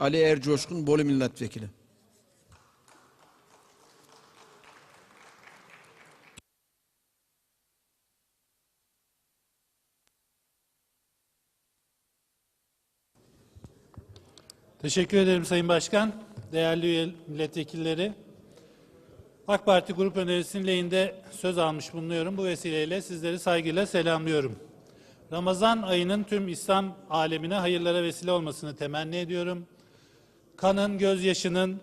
Ali Ercoşkun Bolu Milletvekili. Teşekkür ederim Sayın Başkan. Değerli milletvekilleri. AK Parti grup önerisinin lehinde söz almış bulunuyorum. Bu vesileyle sizleri saygıyla selamlıyorum. Ramazan ayının tüm İslam alemine hayırlara vesile olmasını temenni ediyorum. Kanın, gözyaşının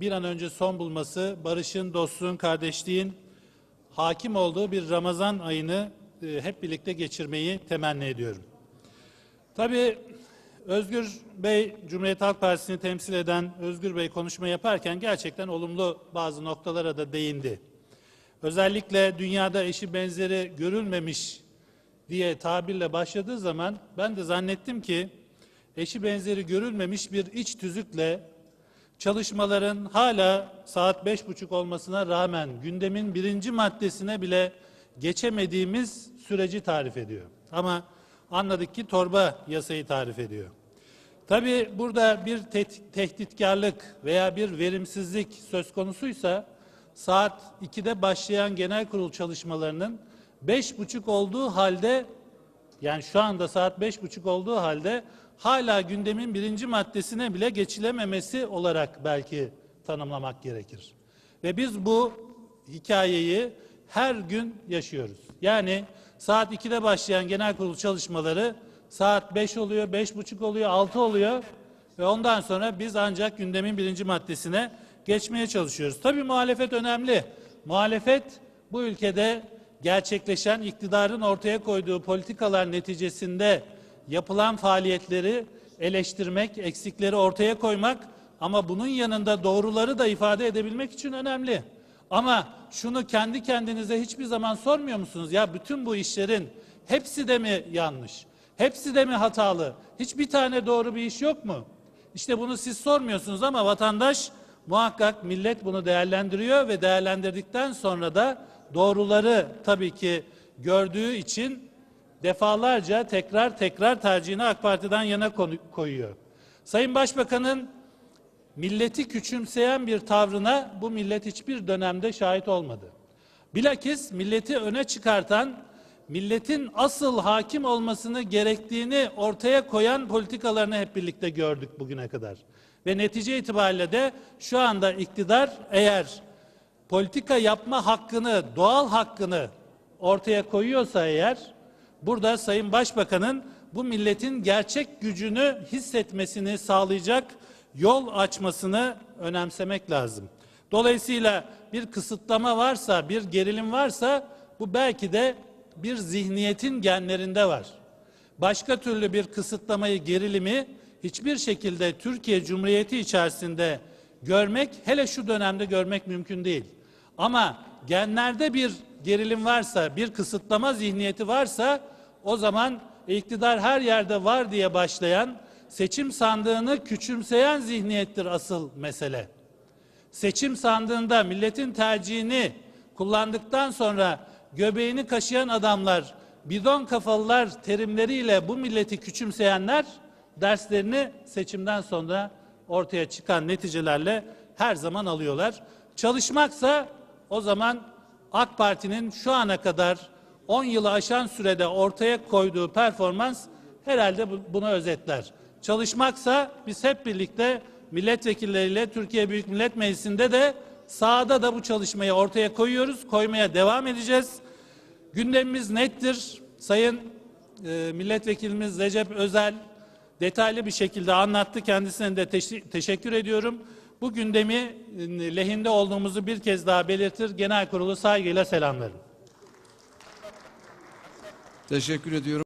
bir an önce son bulması, barışın, dostluğun, kardeşliğin hakim olduğu bir Ramazan ayını e, hep birlikte geçirmeyi temenni ediyorum. Tabii Özgür Bey, Cumhuriyet Halk Partisi'ni temsil eden Özgür Bey konuşma yaparken gerçekten olumlu bazı noktalara da değindi. Özellikle dünyada eşi benzeri görülmemiş diye tabirle başladığı zaman ben de zannettim ki eşi benzeri görülmemiş bir iç tüzükle çalışmaların hala saat beş buçuk olmasına rağmen gündemin birinci maddesine bile geçemediğimiz süreci tarif ediyor. Ama anladık ki torba yasayı tarif ediyor. Tabii burada bir te- tehditkarlık veya bir verimsizlik söz konusuysa saat 2'de başlayan genel kurul çalışmalarının beş buçuk olduğu halde yani şu anda saat beş buçuk olduğu halde hala gündemin birinci maddesine bile geçilememesi olarak belki tanımlamak gerekir. Ve biz bu hikayeyi her gün yaşıyoruz. Yani saat 2'de başlayan genel kurul çalışmaları saat 5 oluyor, beş buçuk oluyor, 6 oluyor ve ondan sonra biz ancak gündemin birinci maddesine geçmeye çalışıyoruz. Tabii muhalefet önemli. Muhalefet bu ülkede gerçekleşen iktidarın ortaya koyduğu politikalar neticesinde yapılan faaliyetleri eleştirmek, eksikleri ortaya koymak ama bunun yanında doğruları da ifade edebilmek için önemli. Ama şunu kendi kendinize hiçbir zaman sormuyor musunuz? Ya bütün bu işlerin hepsi de mi yanlış? Hepsi de mi hatalı? Hiçbir tane doğru bir iş yok mu? İşte bunu siz sormuyorsunuz ama vatandaş muhakkak millet bunu değerlendiriyor ve değerlendirdikten sonra da doğruları tabii ki gördüğü için defalarca tekrar tekrar tercihini AK Parti'den yana koyuyor. Sayın Başbakan'ın milleti küçümseyen bir tavrına bu millet hiçbir dönemde şahit olmadı. Bilakis milleti öne çıkartan, milletin asıl hakim olmasını gerektiğini ortaya koyan politikalarını hep birlikte gördük bugüne kadar. Ve netice itibariyle de şu anda iktidar eğer politika yapma hakkını, doğal hakkını ortaya koyuyorsa eğer, burada Sayın Başbakan'ın bu milletin gerçek gücünü hissetmesini sağlayacak yol açmasını önemsemek lazım. Dolayısıyla bir kısıtlama varsa, bir gerilim varsa bu belki de bir zihniyetin genlerinde var. Başka türlü bir kısıtlamayı, gerilimi hiçbir şekilde Türkiye Cumhuriyeti içerisinde görmek, hele şu dönemde görmek mümkün değil. Ama genlerde bir gerilim varsa, bir kısıtlama zihniyeti varsa o zaman iktidar her yerde var diye başlayan seçim sandığını küçümseyen zihniyettir asıl mesele. Seçim sandığında milletin tercihini kullandıktan sonra göbeğini kaşıyan adamlar, bidon kafalılar terimleriyle bu milleti küçümseyenler derslerini seçimden sonra ortaya çıkan neticelerle her zaman alıyorlar. Çalışmaksa o zaman AK Parti'nin şu ana kadar 10 yılı aşan sürede ortaya koyduğu performans herhalde bu- bunu özetler. Çalışmaksa biz hep birlikte milletvekilleriyle Türkiye Büyük Millet Meclisi'nde de sahada da bu çalışmayı ortaya koyuyoruz. Koymaya devam edeceğiz. Gündemimiz nettir. Sayın e, milletvekilimiz Recep Özel detaylı bir şekilde anlattı. Kendisine de teşi- teşekkür ediyorum. Bu gündemi e, lehinde olduğumuzu bir kez daha belirtir. Genel kurulu saygıyla selamlarım. Teşekkür ediyorum.